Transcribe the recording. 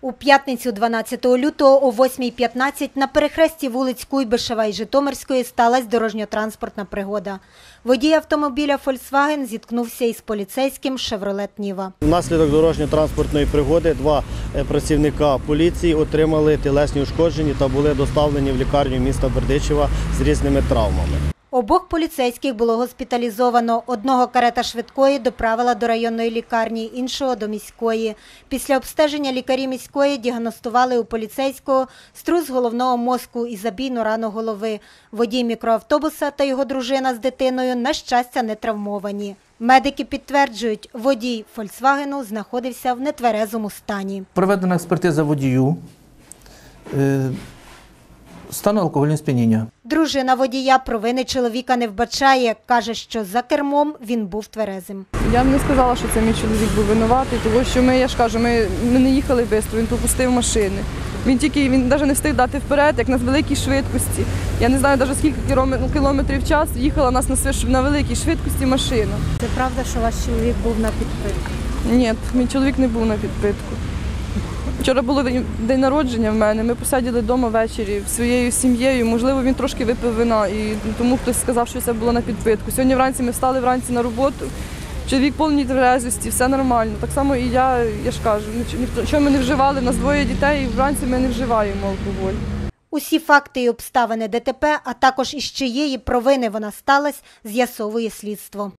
У п'ятницю 12 лютого о 8.15 на перехресті вулиць Куйбишева і Житомирської сталася дорожньо-транспортна пригода. Водій автомобіля «Фольксваген» зіткнувся із поліцейським «Шевролет Ніва». Внаслідок дорожньо-транспортної пригоди два е, працівника поліції отримали тілесні ушкодження та були доставлені в лікарню міста Бердичева з різними травмами. Обох поліцейських було госпіталізовано. Одного карета швидкої доправила до районної лікарні, іншого до міської. Після обстеження лікарі міської діагностували у поліцейського струс головного мозку і забійну рану голови. Водій мікроавтобуса та його дружина з дитиною, на щастя, не травмовані. Медики підтверджують, водій «Фольксвагену» знаходився в нетверезому стані. Проведена експертиза водію. Е, Стан алкогольного сп'яніння. Дружина водія провини чоловіка не вбачає. Каже, що за кермом він був тверезим. Я б не сказала, що це мій чоловік був винуватий, тому що ми, я ж кажу, ми, ми не їхали швидко, він пропустив машини. Він тільки він навіть не встиг дати вперед, як на великій швидкості. Я не знаю навіть скільки кілометрів, в час їхала нас на, свиш- на великій швидкості машина. Це правда, що ваш чоловік був на підпитку? Ні, мій чоловік не був на підпитку. Вчора було день народження в мене. Ми посиділи вдома ввечері своєю сім'єю. Можливо, він трошки випив вина, і тому хтось сказав, що це було на підпитку. Сьогодні вранці ми встали вранці на роботу. Чоловік повній тверезості, все нормально. Так само і я, я ж кажу, нічого ми не вживали. Нас двоє дітей, і вранці ми не вживаємо алкоголь. Усі факти і обставини ДТП, а також із чиєї провини вона сталася, з'ясовує слідство.